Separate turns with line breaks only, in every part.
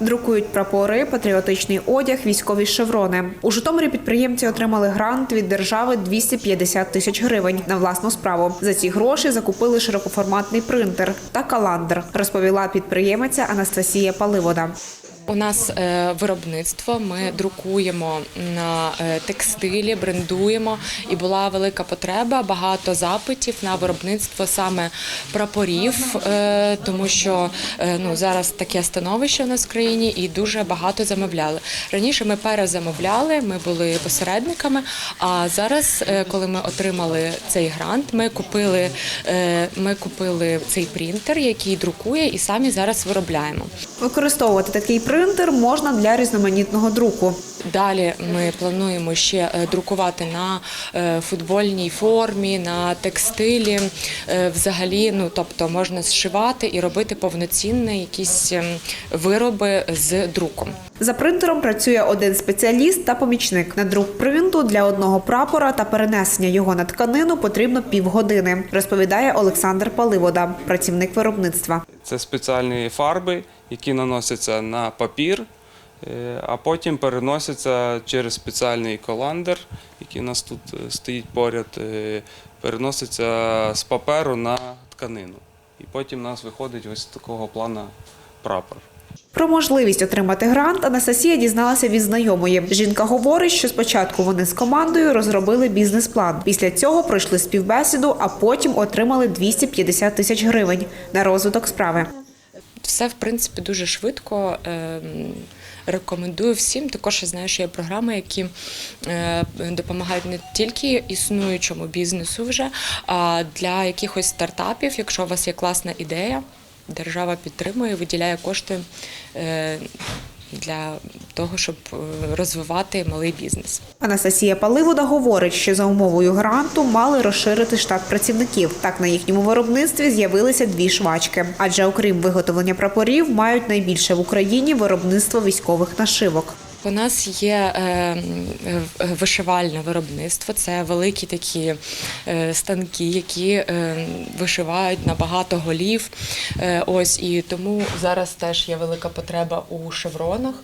Друкують прапори, патріотичний одяг, військові шеврони. У Житомирі підприємці отримали грант від держави 250 тисяч гривень на власну справу. За ці гроші закупили широкоформатний принтер та каландр, розповіла підприємиця Анастасія Паливода.
У нас е, виробництво. Ми друкуємо на е, текстилі, брендуємо, і була велика потреба, багато запитів на виробництво саме прапорів, е, тому що ну зараз таке становище у нас в країні і дуже багато замовляли. Раніше ми перезамовляли, ми були посередниками. А зараз, коли ми отримали цей грант, ми купили, ми купили цей принтер, який друкує, і самі зараз виробляємо.
Використовувати такий принтер можна для різноманітного друку.
Далі ми плануємо ще е, друкувати на е, футбольній формі, на текстилі. Е, Взагалі, ну тобто можна зшивати і робити повноцінні якісь ем, вироби з друком.
За принтером працює один спеціаліст та помічник. На друк принту для одного прапора та перенесення його на тканину потрібно півгодини, розповідає Олександр Паливода, працівник виробництва.
Це спеціальні фарби, які наносяться на папір, е, а потім переносяться через спеціальний коландер, який у нас тут е, стоїть поряд, е, переноситься з паперу на тканину. І потім у нас виходить ось такого плана прапор.
Про можливість отримати грант Анастасія дізналася від знайомої. Жінка говорить, що спочатку вони з командою розробили бізнес-план. Після цього пройшли співбесіду, а потім отримали 250 тисяч гривень на розвиток справи.
Все в принципі дуже швидко. ем, Рекомендую всім. Також я знаю, що є програми, які е, допомагають не тільки існуючому бізнесу вже, а для якихось стартапів, якщо у вас є класна ідея, держава підтримує, виділяє кошти е, для того, щоб е, розвивати малий бізнес.
Анастасія Паливода говорить, що за умовою гранту мали розширити штат працівників. Так на їхньому виробництві з'явилися дві швачки. Адже окрім виготовлення прапорів, мають найбільше в Україні виробництво військових нашивок.
У нас є е, е, вишивальне виробництво. Це великі такі е, станки, які вишивають на багато голів. Ось і тому зараз теж є велика потреба у шевронах.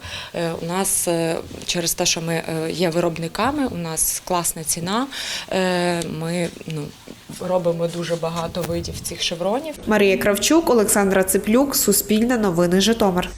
У нас через те, що ми є виробниками, у нас класна ціна. Ми ну, робимо дуже багато видів цих шевронів.
Марія Кравчук, Олександра Циплюк, Суспільне новини Житомир.